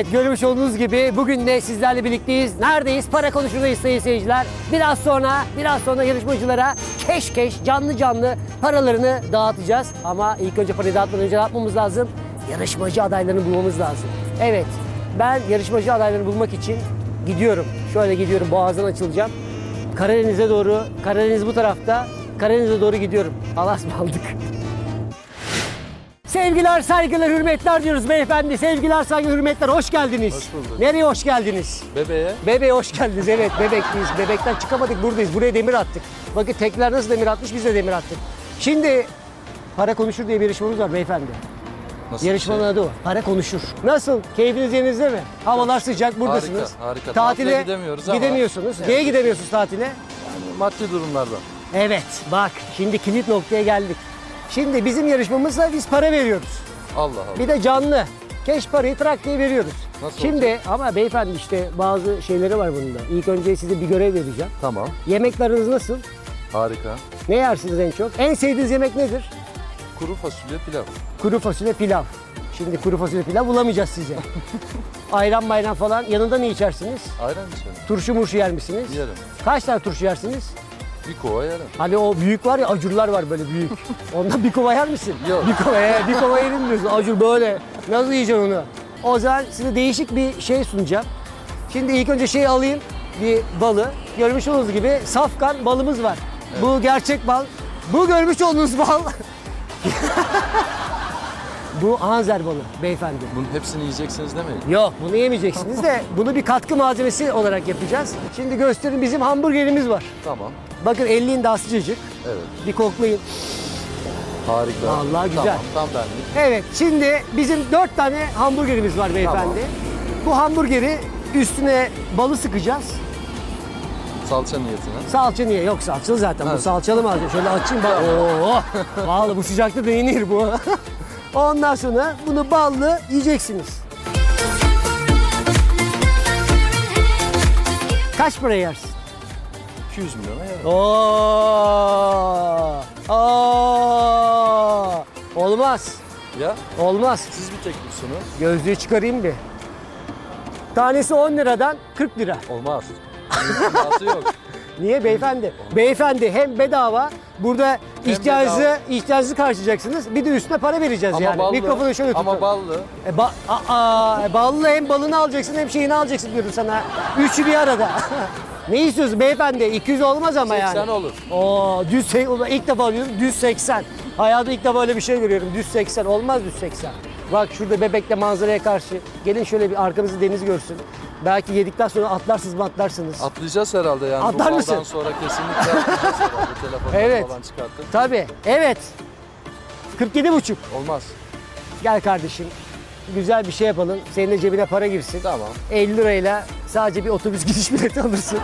Evet görmüş olduğunuz gibi bugün de sizlerle birlikteyiz. Neredeyiz? Para konuşurdayız sayın seyirciler. Biraz sonra biraz sonra yarışmacılara keş keş canlı canlı paralarını dağıtacağız. Ama ilk önce parayı dağıtmadan önce ne yapmamız lazım? Yarışmacı adaylarını bulmamız lazım. Evet ben yarışmacı adaylarını bulmak için gidiyorum. Şöyle gidiyorum boğazdan açılacağım. Karadeniz'e doğru, Karadeniz bu tarafta. Karadeniz'e doğru gidiyorum. Allah'a ısmarladık. Sevgiler, saygılar, hürmetler diyoruz beyefendi. Sevgiler, saygılar, hürmetler. Hoş geldiniz. Hoş bulduk. Nereye hoş geldiniz? Bebeğe Bebeğe hoş geldiniz. Evet, bebekliyiz. Bebekten çıkamadık, buradayız. Buraya demir attık. Bakın tekler nasıl demir atmış, biz de demir attık. Şimdi para konuşur diye bir yarışmamız var beyefendi. nasıl Yarışmanın şey? adı o. Para konuşur. Nasıl? Keyfiniz yerinizde mi? Havalar sıcak, buradasınız. Harika, harika. Tatile, Tatile gidemiyoruz ama- Gidemiyorsunuz. Evet. Niye gidemiyorsunuz tatile? Yani maddi durumlardan. Evet, bak şimdi kilit noktaya geldik. Şimdi bizim yarışmamızda biz para veriyoruz. Allah Allah. Bir de canlı. Keş parayı trak diye veriyoruz. Nasıl Şimdi ama beyefendi işte bazı şeyleri var bunun da. İlk önce size bir görev vereceğim. Tamam. Yemekleriniz nasıl? Harika. Ne yersiniz en çok? En sevdiğiniz yemek nedir? Kuru fasulye pilav. Kuru fasulye pilav. Şimdi kuru fasulye pilav bulamayacağız size. Ayran mayran falan. Yanında ne içersiniz? Ayran içelim. Turşu murşu yer misiniz? Yerim. Kaç tane turşu yersiniz? Bir kova yerim. Hani o büyük var ya acurlar var böyle büyük. Ondan bir kova yer misin? Yok. Bir kova, he, bir kova yerim diyorsun. Acur böyle. Nasıl yiyeceksin onu? O zaman size değişik bir şey sunacağım. Şimdi ilk önce şey alayım. Bir balı. Görmüş olduğunuz gibi safkan balımız var. Bu gerçek bal. Bu görmüş olduğunuz bal. Bu Anzer balı beyefendi. Bunun hepsini yiyeceksiniz demeyin. Yok bunu yemeyeceksiniz de bunu bir katkı malzemesi olarak yapacağız. Şimdi gösterin bizim hamburgerimiz var. Tamam. Bakın 50'in daha sıcacık. Evet. Bir koklayın. Harika. Vallahi güzel. Tamam. Tam benlik. Evet şimdi bizim dört tane hamburgerimiz var beyefendi. Bu hamburgeri üstüne balı sıkacağız. Salça niyetine. Salça niye? Yok salçalı zaten. Bu Evet. salçalı mı? Şöyle açayım bak. Oo. Vallahi bu sıcakta da yenir bu. Ondan sonra bunu ballı yiyeceksiniz. Kaç para yersin? 200 milyona yerim. Oo. Oo. Olmaz. Ya Olmaz. siz bir teklif sunun. Gözlüğü çıkarayım bir. Tanesi 10 liradan 40 lira. Olmaz. İmkanı yok. Niye beyefendi? Beyefendi hem bedava burada ihtiyacınızı, bedava. ihtiyacınızı karşılayacaksınız. Bir de üstüne para vereceğiz Ama yani. ballı. Mikrofonu şöyle tutun. Ama ballı. E, ba- aa, e, ballı hem balını alacaksın hem şeyini alacaksın diyorum sana. Üçü bir arada. ne istiyorsun beyefendi? 200 olmaz ama 80 yani. olur. Oo, düz se- ilk defa diyorum düz 80. Hayatımda ilk defa öyle bir şey görüyorum. Düz 80 olmaz düz 80. Bak şurada bebekle manzaraya karşı. Gelin şöyle bir arkanızı deniz görsün. Belki yedikten sonra atlarsınız mı atlarsınız. Atlayacağız herhalde yani. Atlar mısın? sonra kesinlikle atlayacağız herhalde. Telefonları Evet. falan. Tabii. Evet. 47 buçuk. Olmaz. Gel kardeşim. Güzel bir şey yapalım. Senin de cebine para girsin. Tamam. 50 lirayla sadece bir otobüs gidiş bileti alırsın.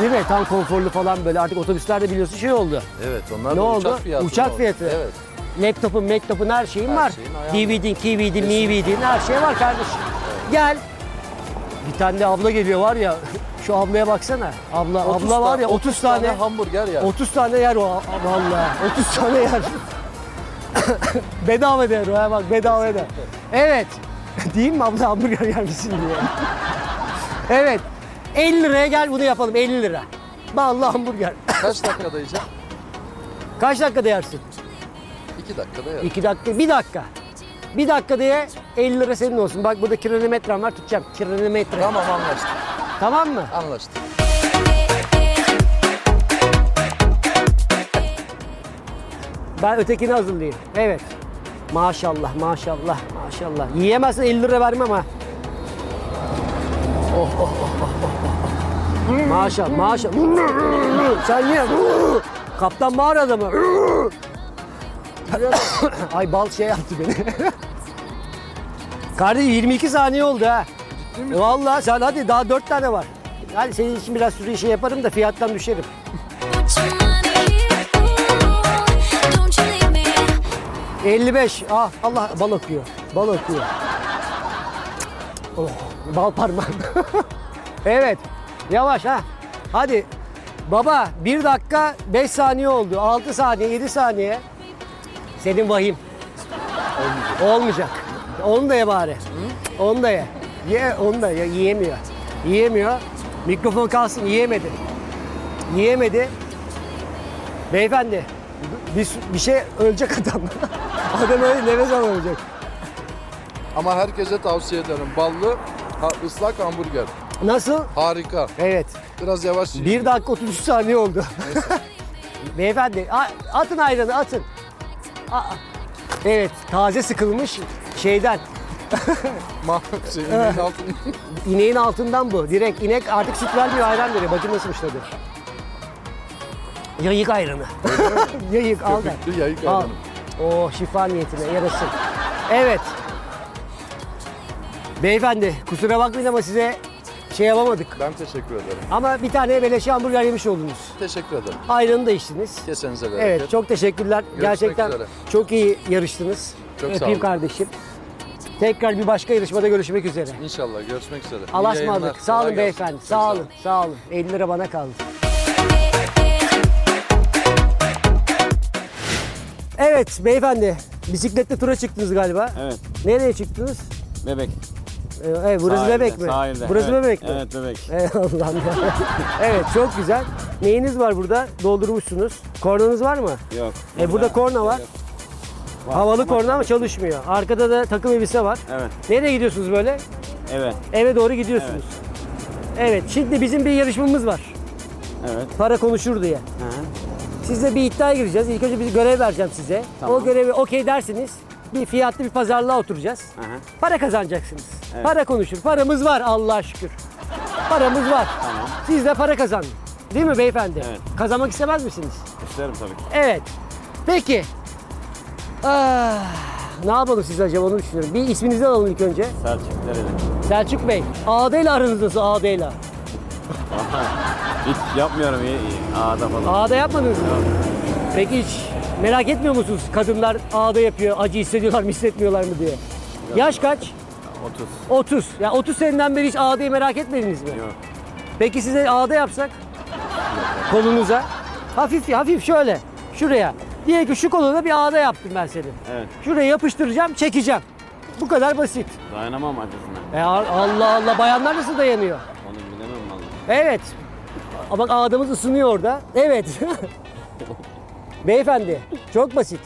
Değil mi? Tam konforlu falan böyle. Artık otobüslerde biliyorsun şey oldu. Evet onlar Ne da oldu? uçak fiyatı. Uçak oldu. fiyatı. Evet. Laptopun, laptopun her şeyin Her var. DVD'in, KVD'in, MVD'in her şey var kardeşim. Gel. Bir tane de abla geliyor var ya. Şu ablaya baksana. Abla 30 abla var ya ta- 30 tane hamburger yer. 30 tane yer o vallahi. 30 tane yer. bedava der o bak bedava eder. Evet. Diyeyim mi abla hamburger yer misin diye. evet. 50 liraya gel bunu yapalım 50 lira. Ballı hamburger. Kaç dakikada yiyeceğim? Kaç dakikada yersin? 2 dakikada yerim. 2 dakika, 1 dakika. 1 dakika diye 50 lira senin olsun. Bak burada kilometrem var tutacağım. Kilometre. Tamam anlaştık. Tamam mı? Anlaştık. Ben ötekini hazırlayayım. Evet. Maşallah, maşallah, maşallah. Yiyemezsen 50 lira vermem ha. Oh, oh, oh, oh, oh. Maşallah, maşallah. Sen ye. Kaptan mağara adamı. Ay bal şey yaptı beni. Kardeşim 22 saniye oldu ha. Vallahi sen hadi daha 4 tane var. Hadi senin için biraz süre şey yaparım da fiyattan düşerim. Put your money here, ooh. Don't you leave me. 55. Ah Allah bal akıyor. Bal akıyor. Oh, bal parmağım. evet. Yavaş ha. Hadi. Baba 1 dakika 5 saniye oldu. 6 saniye 7 saniye. Senin vahim. Olmayacak. Onu da ye bari. Onu da ye. Ye, onu da ye. Yiyemiyor. Yiyemiyor. Mikrofon kalsın. Yiyemedi. Yiyemedi. Beyefendi, bir, bir şey ölecek adam. adam öyle nefes alamayacak. Ama herkese tavsiye ederim. Ballı ha, ıslak hamburger. Nasıl? Harika. Evet. Biraz yavaş yiyin. 1 dakika 33 saniye oldu. Beyefendi atın ayranı atın. Aa, evet taze sıkılmış şeyden. Ma şey, ineğin altını. İneğin altından bu. Direkt inek artık süt vermiyor ayran veriyor. Bakın nasılmış tadı. Yayık ayranı. Yayık al da. Yayık Al. ayranı. Oo şifa niyetine yarasın. Evet. Beyefendi kusura bakmayın ama size şey yapamadık. Ben teşekkür ederim. Ama bir tane beleşe hamburger yemiş oldunuz. Teşekkür ederim. Ayranı da içtiniz. Kesenize bereket. Evet çok teşekkürler. Gerçekten üzere. çok iyi yarıştınız. Çok sağ Öpeyim olun. kardeşim. Tekrar bir başka yarışmada görüşmek üzere. İnşallah görüşmek üzere. Allah'a İyi yayınlar. ısmarladık. Sağ olun gelsin. beyefendi. Çok Sağ olun. Sağ olun. 50 lira bana kaldı. Evet beyefendi. Bisikletle tura çıktınız galiba. Evet. Nereye çıktınız? Bebek. Evet, burası Sahilde, bebek mi? Sahilde. Burası evet. bebek mi? Evet bebek. Ey Allah'ım ya. evet çok güzel. Neyiniz var burada? Doldurmuşsunuz. Kornanız var mı? Yok. E burada korna var. Havalı korna ama çalışmıyor. Arkada da takım elbise var. Evet. Nereye gidiyorsunuz böyle? Evet. Eve doğru gidiyorsunuz. Evet. Şimdi bizim bir yarışmamız var. Evet. Para konuşur diye. Hı -hı. Sizle bir iddiaya gireceğiz. İlk önce bir görev vereceğim size. Tamam. O görevi okey dersiniz. Bir fiyatlı bir pazarlığa oturacağız. Hı. Para kazanacaksınız. Evet. Para konuşur. Paramız var Allah'a şükür. Paramız var. Tamam. Siz de para kazandın. Değil mi beyefendi? Evet. Kazanmak istemez misiniz? İsterim tabii ki. Evet. Peki. Ah, ne yapalım siz acaba onu düşünüyorum. Bir isminizi alalım ilk önce. Selçuk nerede? Selçuk Bey. Ağdayla aranız nasıl? Hiç yapmıyorum iyi, iyi. Ağda falan. Ağda yapmadınız mı? Peki hiç merak etmiyor musunuz? Kadınlar ağda yapıyor, acı hissediyorlar mı hissetmiyorlar mı diye. Yaş kaç? 30. 30. Ya 30 seneden beri hiç ağdayı merak etmediniz mi? Yok. Peki size ağda yapsak? Kolunuza. Hafif hafif şöyle. Şuraya. Diye ki şu koluna bir ağda yaptım ben senin. Evet. Şuraya yapıştıracağım, çekeceğim. Bu kadar basit. Dayanamam acısına. E Allah Allah bayanlar nasıl dayanıyor? Onu bilemem vallahi. Evet. Bak ağdamız ısınıyor orada. Evet. Beyefendi çok basit.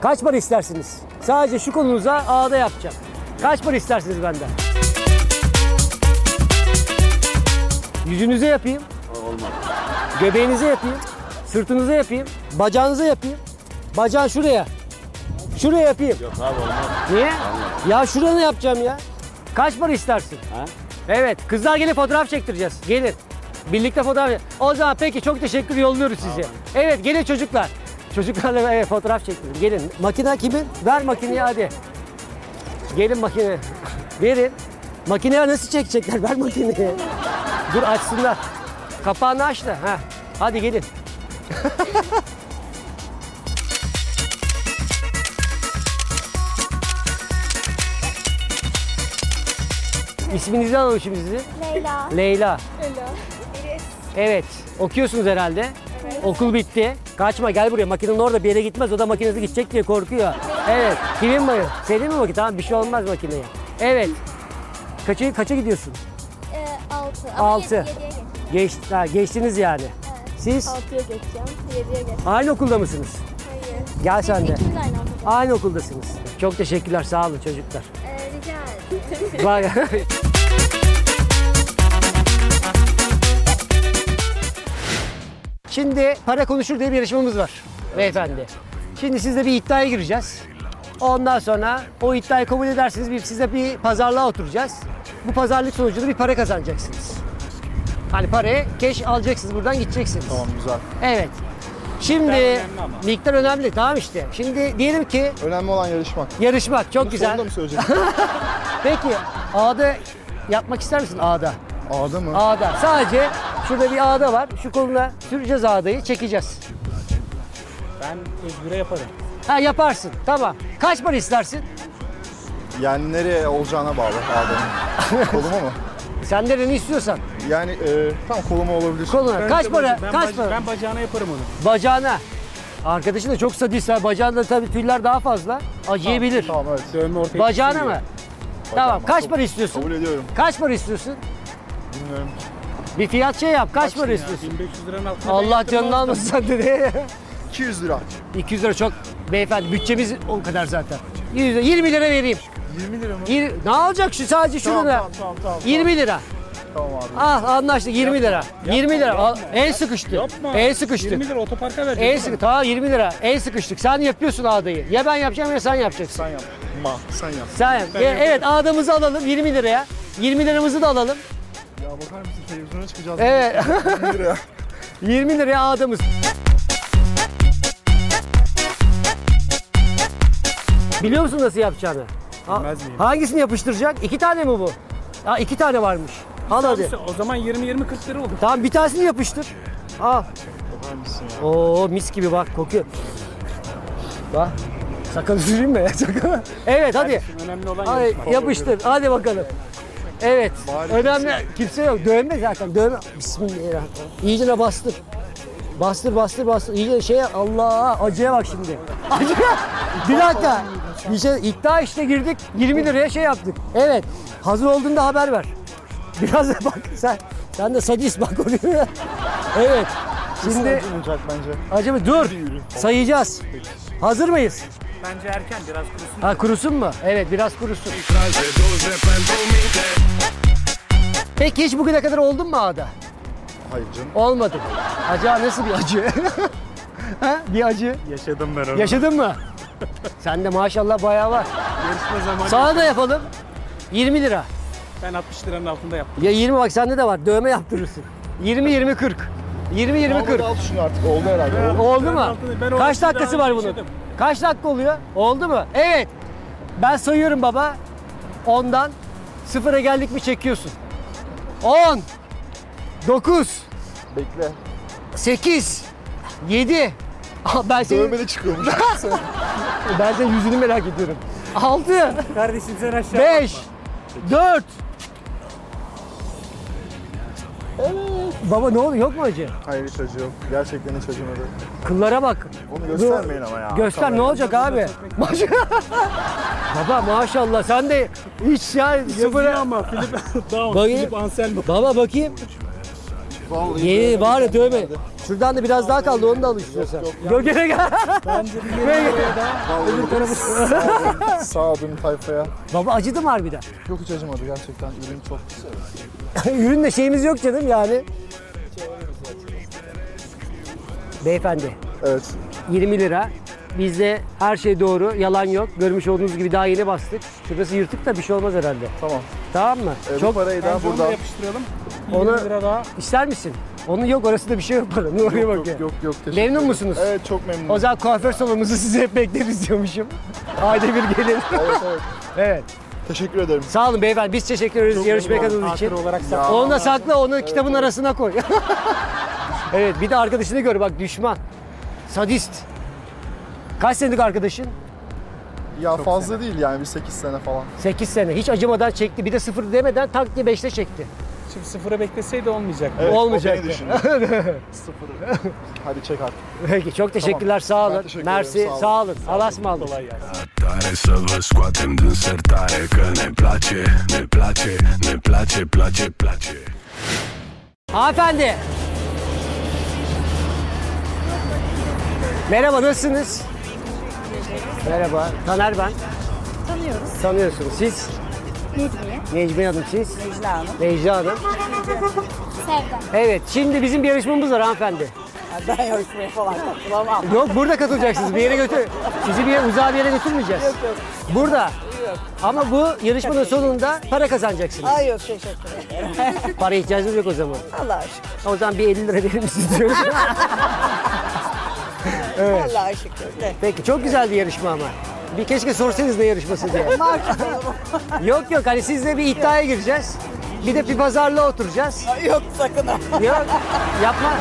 Kaç para istersiniz? Sadece şu kolunuza ağda yapacağım. Kaç para istersiniz benden? Yüzünüze yapayım. Olmaz. Göbeğinize yapayım. Sırtınıza yapayım. Bacağınıza yapayım. Bacağın şuraya. Şuraya yapayım. Yok abi olmaz. Niye? Ya şuraya ne yapacağım ya? Kaç para istersin? Ha? Evet, kızlar gelin fotoğraf çektireceğiz. Gelin. Birlikte fotoğraf. O zaman peki çok teşekkür yolluyoruz sizi. Evet, gelin çocuklar. Çocuklarla evet, fotoğraf çektirin. Gelin. Makine kimin? Ver makineyi hadi. Gelin makine. Verin. Makineye nasıl çekecekler? Ver makineyi. Dur açsınlar. Kapağını aç da. Ha. Hadi gelin. İsminizi alalım şimdi sizi. Leyla. Leyla. Leyla. Evet. Okuyorsunuz herhalde. Okul bitti. Kaçma gel buraya. Makinenin orada bir yere gitmez. O da makinesi gidecek diye korkuyor. Evet. Kimin mi? Senin mi makine? Tamam bir şey olmaz makineye. Evet. Kaça, kaça gidiyorsun? Ee, altı. Ama Altı. yedi- Yediye geç. Geç, ha, geçtiniz yani. Siz Altıya geçeceğim. Yediye geç. aynı okulda mısınız? Hayır. Gel sen de. Aynı. Aynı okuldasınız. Çok teşekkürler. Sağ olun çocuklar. Bak. Şimdi para konuşur diye bir yarışmamız var beyefendi. Şimdi sizle bir iddiaya gireceğiz. Ondan sonra o iddiayı kabul edersiniz. Bir, size bir pazarlığa oturacağız. Bu pazarlık sonucunda bir para kazanacaksınız. Hani parayı keş alacaksınız buradan gideceksiniz. Tamam güzel. Evet. Şimdi miktar önemli. Tamam işte. Şimdi diyelim ki Önemli olan yarışmak. yarışmak çok güzel. Sonunda mı söyleyeceksin? Peki ağda yapmak ister misin ağda? Ağda mı? Ağda. Sadece şurada bir ağda var. Şu koluna süreceğiz ağdayı, çekeceğiz. Ben özgüre yaparım. Ha yaparsın. Tamam. Kaç para istersin? Yani nereye olacağına bağlı ağdanın. koluma mı? Sen nereni istiyorsan. Yani e, tam koluma olabilir. Koluna. Kaç para? Ben, Kaç para? ben bacağına yaparım onu. Bacağına. Arkadaşın da çok sadist. ha. Bacağında tabii tüyler daha fazla. Acıyabilir. Tamam evet. Dövme ortaya Bacağına mı? Tamam. Kaç para istiyorsun? Kabul ediyorum. Kaç para istiyorsun? Bilmiyorum. Bir fiyat şey yap. Kaç para istiyorsun? 1500 liranın altına ben Allah canını almasın sen dedi. 200 lira. 200 lira çok beyefendi. Bütçemiz o kadar zaten. 100 lira, 20 lira vereyim. 20 lira mı? Yir- ne alacak şu sadece şunu Tamam, da? tamam, tamam, tamam, 20 lira. Tamam abi. Ah anlaştık 20 lira. 20 lira. Al. El sıkıştı. Yapma. El sıkıştı. 20 lira otoparka El vereceğiz. sıkı. Tamam 20 lira. El sıkıştık. Sen yapıyorsun ağdayı. Ya ben yapacağım ya sen yapacaksın. Sen yap. Ma. Sen yap. Sen yap. E, evet ağdamızı alalım 20 liraya. 20 liramızı da alalım. Ya bakar mısın televizyona çıkacağız. Evet. 20 lira. 20 liraya ağdamız. Biliyor musun nasıl yapacağını? Ha- Bilmez miyim? Hangisini yapıştıracak? İki tane mi bu? Ha iki tane varmış. Al hadi. O zaman 20-20-40 lira olur. Tamam bir tanesini yapıştır. Al. Bakar mısın ya? Oo mis gibi bak kokuyor. Bak. Sakın süreyim mi? Sakın. Evet hadi. Önemli olan Hadi yarışma. yapıştır. Hadi bakalım. Evet. Önemli. Kimse yok. Dövme zaten. Dövme. Bismillahirrahmanirrahim. İyicene bastır. Bastır bastır bastır. İyice şey Allah acıya bak şimdi. Acıya. Bir dakika. Bir şey iddia işte girdik. 20 liraya şey yaptık. Evet. Hazır olduğunda haber ver. Biraz da bak sen. Sen de sadist bak oraya. Evet. Şimdi olacak bence. acaba dur. Sayacağız. Hazır mıyız? Bence erken biraz kurusun. Ha kurusun mu? Evet biraz kurusun. Peki hiç bugüne kadar oldun mu ağda? Hayır canım. Olmadı. Acaba nasıl bir acı? ha? Bir acı. Yaşadım ben onu. Yaşadın mı? Sen de maşallah bayağı var. Yarışma zamanı. Sana da yapalım. 20 lira. Ben 60 liranın altında yaptım. Ya 20 bak sende de var. Dövme yaptırırsın. 20 20 40. 20 20 Al 40. al şunu artık. Oldu herhalde. Oldu. Oldu mu? o Kaç dakikası var bunun? yaşadım. Kaç dakika oluyor? Oldu mu? Evet. Ben sayıyorum baba. Ondan sıfıra geldik mi çekiyorsun. 10 9 Bekle. 8 7 ben senin, Dövmeli çıkıyormuş. ben senin yüzünü merak ediyorum. 6 Kardeşim sen aşağı 5 4 Baba ne oldu? Yok mu acı? Hayır hiç acı yok. Gerçekten hiç acımadı. Kıllara bak. Onu göstermeyin ama ya. Göster ne Kameraya. olacak abi? Maş- Baba maşallah sen de hiç ya sıfıra... ama Filip Down, Bakayım. Filip Anselmo. Baba bakayım. Vallahi Yeni var ya dövme. Şuradan da biraz daha kaldı onu da al istiyorsan. Yok gel gel. Bence bir 20 liraya daha öbür tarafı Sağ dön tayfaya. Baba acıdı mı harbiden? Yok hiç acımadı gerçekten. Ürün çok güzel. Üründe şeyimiz yok canım yani. Beyefendi Evet. 20 lira. Bizde her şey doğru, yalan yok. Görmüş olduğunuz gibi daha yeni bastık. Şurası yırtık da bir şey olmaz herhalde. Tamam. Tamam mı? E, bu Çok parayı da Bence onu da buradan. yapıştıralım. 20 Onu- lira daha. ister misin? Onun yok orasında bir şey yok paranın. Oraya Yok bak ya. yok yok yok. teşekkür Memnun ederim. musunuz? Evet çok memnunum. O zaman kuaför salonumuzu size hep bekleriz diyormuşum. Ayda bir gelin. Evet evet. evet. Teşekkür ederim. Sağ olun beyefendi. Biz teşekkür ederiz yarışmaya katıldığınız için. Olarak sakla. Onu da sakla, onu kitabın arasına koy. evet, bir de arkadaşını gör bak düşman. Sadist. Kaç senelik arkadaşın? Ya fazla değil yani bir 8 sene falan. 8 sene. Hiç acımadan çekti. Bir de sıfır demeden tak diye 5'te çekti. Şimdi sıfıra bekleseydi olmayacak. Evet, Olmayacak. O beni düşündü. Sıfır. Hadi çek artık. Peki çok teşekkürler. Sağ olun. Teşekkür ederim, Mersi. sağ olun. Sağ olun. Allah'a ısmarladık. Kolay gelsin. Tare să vă scoatem din sertare Că ne place, ne place, ne place, place, place Hanımefendi. Merhaba, nasılsınız? Merhaba, Taner ben. Tanıyoruz. Tanıyorsunuz. Siz? Necmiye. Necmi Hanım siz? Necla Hanım. Necla Hanım. Sevda. Evet, şimdi bizim bir yarışmamız var hanımefendi. Ben yarışmaya falan katılamam. Yok, burada katılacaksınız. Bir yere götür. Sizi bir yere, uzağa bir yere götürmeyeceğiz. Yok yok. Burada. Ama bu yarışmanın sonunda para kazanacaksınız. Ay yok teşekkür ederim. Para ihtiyacınız yok o zaman. Allah'a şükür. O zaman bir 50 lira verir misiniz diyoruz. Allah'a şükür. De. Peki, çok güzeldi yarışma ama. Bir keşke sorsaydınız ne yarışması diye. Yok yok hani sizle bir iddiaya gireceğiz. Bir de bir pazarlığa oturacağız. yok sakın ha. Yok yapma.